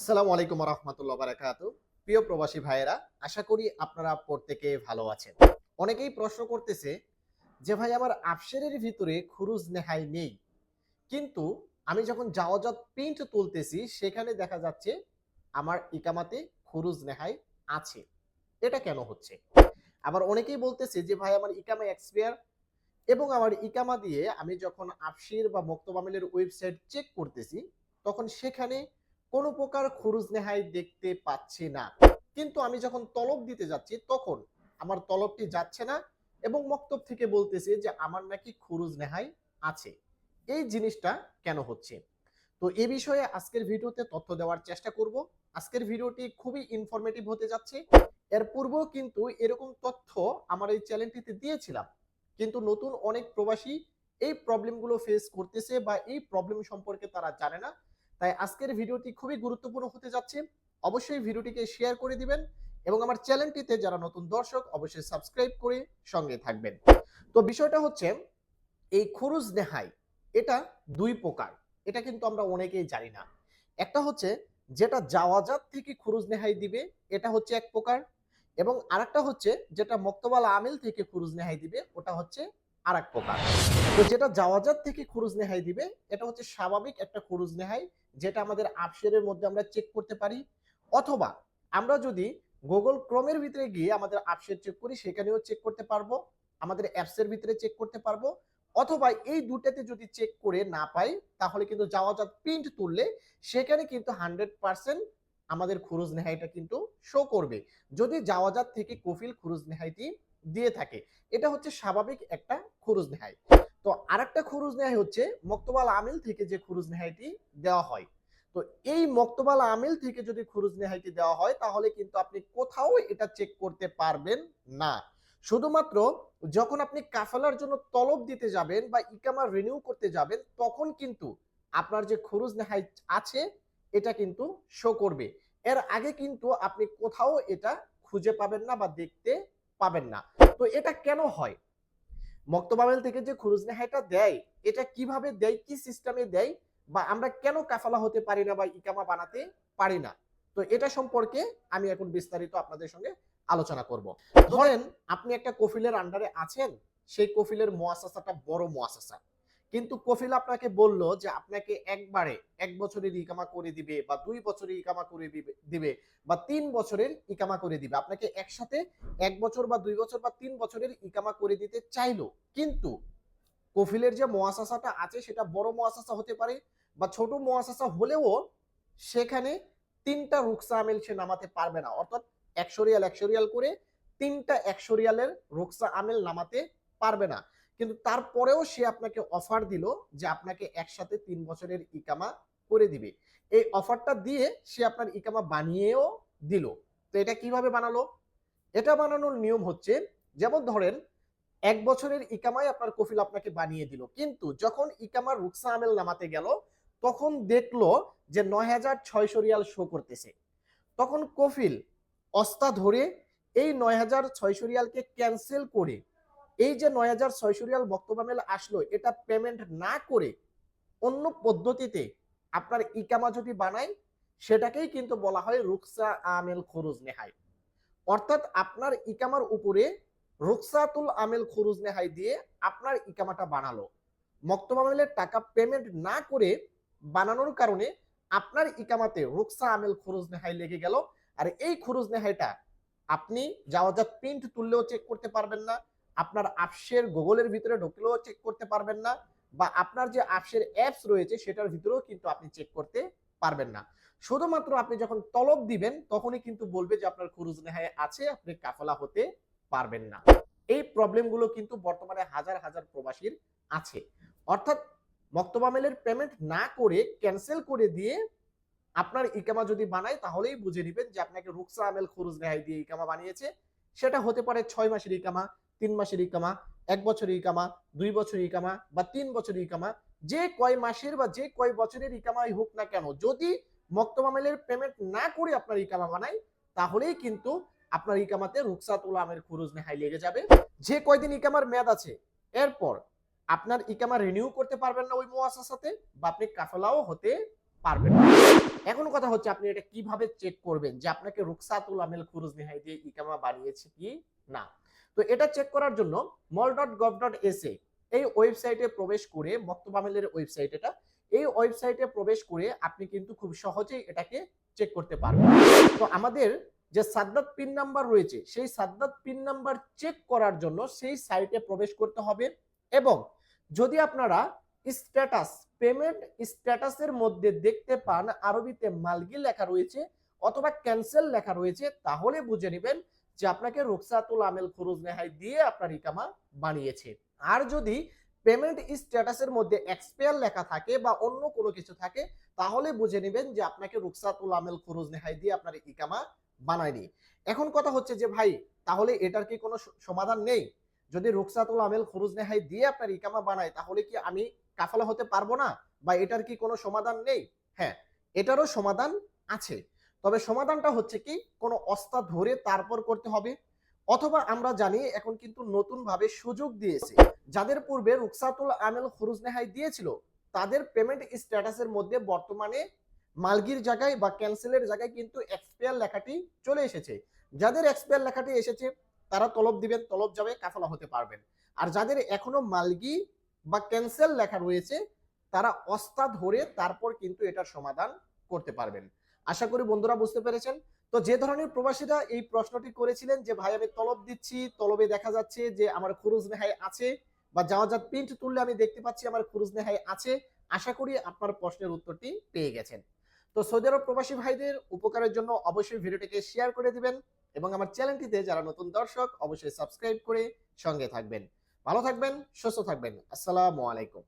আসসালামু আলাইকুম রহমতুল্লাহ বারাকাতু। প্রিয় প্রবাসী ভাইয়েরা, আশা করি আপনারা প্রত্যেকে ভালো আছেন। অনেকেই প্রশ্ন করতেছে যে, ভাই, আমার আফসেরের ভিতরে খুরুজ নেহাই নেই। কিন্তু আমি যখন জাওয়াজাত প্রিন্ট তুলতেছি, সেখানে দেখা যাচ্ছে আমার ইকামাতে খুরুজ নেহাই আছে। এটা কেন হচ্ছে? আবার অনেকেই বলতেছে যে, ভাই, আমার ইকামা এক্সপায়ার। এবং আমার ইকামা দিয়ে আমি যখন আফসির বা মক্তবামিলের ওয়েবসাইট চেক করতেছি, তখন সেখানে কোনো প্রকার খুরুজ নেহাই দেখতে পাচ্ছি না। কিন্তু আমি যখন তলব দিতে যাচ্ছি, তখন আমার তলবটি যাচ্ছে না এবং মক্তব থেকে বলতেছে যে, আমার নাকি খুরুজ নেহাই আছে। এই জিনিসটা কেন হচ্ছে? তো এই বিষয়ে আজকের ভিডিওতে তথ্য দেওয়ার চেষ্টা করব। আজকের ভিডিওটি খুবই ইনফরমেটিভ হতে যাচ্ছে। এর পূর্বেও কিন্তু এরকম তথ্য আমার এই চ্যানেলটিতে দিয়েছিলাম। কিন্তু নতুন অনেক প্রবাসী এই প্রবলেমগুলো ফেস করতেছে বা এই প্রবলেম সম্পর্কে তারা জানে না। তাই আজকের ভিডিওটি খুবই গুরুত্বপূর্ণ হতে যাচ্ছে। অবশ্যই ভিডিওটিকে শেয়ার করে দিবেন এবং আমার চ্যানেলটিতে যারা নতুন দর্শক, অবশ্যই সাবস্ক্রাইব করে সঙ্গে থাকবেন। তো বিষয়টা হচ্ছে, এই খুরুজ নেহাই, এটা দুই প্রকার। এটা কিন্তু আমরা অনেকেই জানি না। একটা হচ্ছে, যেটা জাওয়াজাত থেকে খুরুজ নেহাই দিবে, এটা হচ্ছে এক প্রকার। এবং আরেকটা হচ্ছে, যেটা মক্তবাল আমিল থেকে খুরুজ নেহাই দিবে, ওটা হচ্ছে আর এক প্রকার। তো যেটা জাওয়াজাত থেকে খুরুজ নেহাই দিবে, এটা হচ্ছে স্বাভাবিক একটা খুরুজ নেহাই যেটা আমাদের আপশেরের মধ্যে আমরা চেক করতে পারি। অথবা আমরা যদি গুগল ক্রোমের ভিতরে গিয়ে আমাদের আপশের চেক করি, সেখানেও চেক করতে পারব, আমাদের অ্যাপসের ভিতরে চেক করতে পারব। অথবা এই দুটাতে যদি চেক করে না পাই, তাহলে কিন্তু যাওয়াজাত প্রিন্ট তুললে সেখানে কিন্তু হান্ড্রেড পার্সেন্ট আমাদের খুরুজ নেহাইটা কিন্তু শো করবে। যদি যাওয়াজাত থেকে কফিল খুরুজ নেহাইটি দিয়ে থাকে। এটা হচ্ছে স্বাভাবিক একটা খুরুজ নেহাই। তো আরেকটা খুরুজ নেহাই হচ্ছে মক্তবাল আমিল থেকে যে খুরুজ নেহাইটি দেওয়া হয়। তো এই মক্তবাল আমিল থেকে যদি খুরুজ নেহাইটি দেওয়া হয়, তাহলে কিন্তু আপনি কোথাও এটা চেক করতে পারবেন না। শুধুমাত্র যখন আপনি কাফালার জন্য তলব দিতে যাবেন বা ইকামা রিনিউ করতে যাবেন, তখন কিন্তু আপনার যে খুরুজ নেহাই আছে, এটা কিন্তু শো করবে। এর আগে কিন্তু আপনি কোথাও এটা খুঁজে পাবেন না বা দেখতে পাবেন না। তো এটা কেন হয়? মক্তবামেল থেকে যে খুরুজ নেহাইটা দেয়, এটা কীভাবে দেয়, কি সিস্টেমে দেয় বা আমরা কেন কাফালা হতে পারি না বা ইকামা বানাতে পারি না? তো এটা সম্পর্কে আমি এখন বিস্তারিত আপনাদের সঙ্গে আলোচনা করব। ধরেন, আপনি একটা কফিলের আন্ডারে আছেন, সেই কফিলের মোয়াসাসাটা বড় মোয়াসাসা। কিন্তু কফিল আপনাকে বলল যে আপনাকে একবারে এক বছরের ইকামা করে দিবে বা দুই বছরের ইকামা করে দিবে বা তিন বছরের ইকামা করে দিবে। আপনাকে একসাথে এক বছর বা দুই বছর বা তিন বছরের ইকামা করে দিতে চাইলো। কিন্তু কফিলের যে মহাশাসাটা আছে সেটা বড় মহাশাসা হতে পারে বা ছোট মহাশাসা হলেও সেখানে তিনটা রুকসা আমেল সে নামাতে পারবে না। অর্থাৎ একশো রিয়াল একশো রিয়াল করে তিনটা একশো রিয়ালের রুকসা আমেল নামাতে পারবে না। কিন্তু তারপরেও সে আপনাকে অফার দিল যে আপনাকে একসাথে তিন বছরের ইকামা করে দিবে। এই অফারটা দিয়ে সে আপনার ইকামা বানিয়েও দিল। তো এটা কীভাবে বানালো? এটা বানানোর নিয়ম হচ্ছে, যেমন ধরেন, এক বছরের ইকামায় আপনার কফিল আপনাকে বানিয়ে দিল। কিন্তু যখন ইকামার রুকসা আমেল নামাতে গেল, তখন দেখল যে নয় হাজার ছয়শো রিয়াল শো করতেছে। তখন কফিল অস্তা ধরে এই নয় হাজার ছয়শো রিয়ালকে ক্যান্সেল করে এই যে নয় হাজার ছয়শো রিয়াল বক্তব্যামেল আসলো, এটা পেমেন্ট না করে অন্য পদ্ধতিতে আপনার ইকামা যদি বানায় সেটাকেই কিন্তু বলা হয় রুকসা আমেল খরুজ নেহাই। অর্থাৎ আপনার ইকামার উপরে রুকসাতুল আমেল খরুজ নেহাই দিয়ে আপনার ইকামাটা বানালো। মক্তবামেলের টাকা পেমেন্ট না করে বানানোর কারণে আপনার ইকামাতে রুকসা আমেল খরুজ নেহাই লেগে গেল। আর এই খরুজ নেহাইটা আপনি যাওয়াজাত প্রিন্ট তুললেও চেক করতে পারবেন না আপনার আপসের গুগলের ভিতরে ঢুকলেও চেক করতে পারবেন না বা আপনার যে আপসের অ্যাপস রয়েছে সেটার ভিতরেও কিন্তু আপনি চেক করতে পারবেন না। শুধুমাত্র আপনি যখন তলব দিবেন, তখনই কিন্তু বলবে যে আপনার খুরুজ নেহাই আছে, আপনি কাফলা হতে পারবেন না। এই প্রবলেমগুলো কিন্তু বর্তমানে হাজার হাজার প্রবাসীর আছে। অর্থাৎ মক্তবামেলের পেমেন্ট না করে ক্যান্সেল করে দিয়ে আপনার ইকামা যদি বানায়, তাহলেই বুঝে নেবেন যে আপনাকে রুকসা আমেল খুরুজ রেহাই দিয়ে ইকামা বানিয়েছে। সেটা হতে পারে ছয় মাসের ইকামা তিন মাসের ইকামা, এক বছরের ইকামা, দুই বছরের ইকামা বা তিন বছরের ইকামা, যে কয় মাসের বা যে কয় বছরের ইকামাই হোক না কেন, যদি মক্তবামেলের পেমেন্ট না করে আপনার ইকামা বানায়, তাহলেই কিন্তু আপনার ইকামাতে রুকসাতুল আমের খুরুজ নেহাই লেগে যাবে। যে কয়দিন ইকামার মেয়াদ আছে, এরপর আপনার ইকামা রিনিউ করতে পারবেন না ওই মোয়াসার সাথে বা আপনি কাফেলাও হতে পারবেন না। এখন কথা হচ্ছে আপনি এটা কীভাবে চেক করবেন যে আপনাকে রুকসাতুল আমেল খুরুজ নেহাই দিয়ে ইকামা বানিয়েছে কি না? তো এটা চেক করার জন্য mol dot gov dot S এই ওয়েবসাইটে প্রবেশ করে মক্তব আমেলের ওয়েবসাইট এটা, এই ওয়েবসাইটে প্রবেশ করে আপনি কিন্তু খুব সহজেই এটাকে চেক করতে পারবেন। তো আমাদের যে সাদ্দাত পিন নাম্বার রয়েছে, সেই সাদ্দাত পিন নাম্বার চেক করার জন্য সেই সাইটে প্রবেশ করতে হবে এবং যদি আপনারা স্ট্যাটাস পেমেন্ট স্ট্যাটাসের মধ্যে দেখতে পান আরবিতে মালগি লেখা রয়েছে অথবা ক্যান্সেল লেখা রয়েছে, তাহলে বুঝে নেবেন যে আপনাকে রুকসাতুল আমেল খুরুজ নেহাই দিয়ে আপনার ইকামা বানিয়েছে। আর যদি পেমেন্ট স্ট্যাটাসের মধ্যে এক্সপায়ার লেখা থাকে বা অন্য কোনো কিছু থাকে, তাহলে বুঝে নেবেন যে আপনাকে রুকসাতুল আমেল খুরুজ নেহাই দিয়ে আপনার ইকামা বানায়নি। এখন কথা হচ্ছে যে ভাই, তাহলে এটার কি কোনো সমাধান নেই? যদি রুকসাতুল আমেল খুরুজ নেহাই দিয়ে আপনার ইকামা বানায়, তাহলে কি আমি কাফালা হতে পারব না? বা এটার কি কোনো সমাধান নেই? হ্যাঁ এটারও সমাধান আছে। তবে সমাধানটা হচ্ছে কি, কোনো অস্তা ধরে তারপর করতে হবে। অথবা আমরা জানি এখন কিন্তু নতুন ভাবে সুযোগ দিয়েছে। যাদের পূর্বে রুকসাতুল আমেল খুরুজ নেহাই দিয়েছিল, তাদের পেমেন্ট স্ট্যাটাসের মধ্যে বর্তমানে মালগির জায়গায় বা ক্যান্সেলের জায়গায় কিন্তু এক্সপায়ার লেখাটি চলে এসেছে। যাদের এক্সপায়ার লেখাটি এসেছে, তারা তলব দিবেন, তলব যাবে, কাফলা হতে পারবেন। আর যাদের এখনও মালগি বা ক্যান্সেল লেখা রয়েছে, তারা অস্তা ধরে তারপর কিন্তু এটার সমাধান করতে পারবেন। আশা করি বন্ধুরা বুঝতে পেরেছেন। তো যে ধরনের প্রবাসীরা এই প্রশ্নটি করেছিলেন যে, ভাই, আমি তলব দিচ্ছি, তলবে দেখা যাচ্ছে যে আমার খুরুজ নেহাই আছে বা যাওয়াজাত প্রিন্ট তুললে আমি দেখতে পাচ্ছি আমার খুরুজ নেহাই আছে। আশা করি আপনার প্রশ্নের উত্তরটি পেয়ে গেছেন। তো সৌদি আরব প্রবাসী ভাইদের উপকারের জন্য অবশ্যই ভিডিওটিকে শেয়ার করে দিবেন এবং আমার চ্যানেলটিতে যারা নতুন দর্শক, অবশ্যই সাবস্ক্রাইব করে সঙ্গে থাকবেন। ভালো থাকবেন, সুস্থ থাকবেন। আসসালামু আলাইকুম।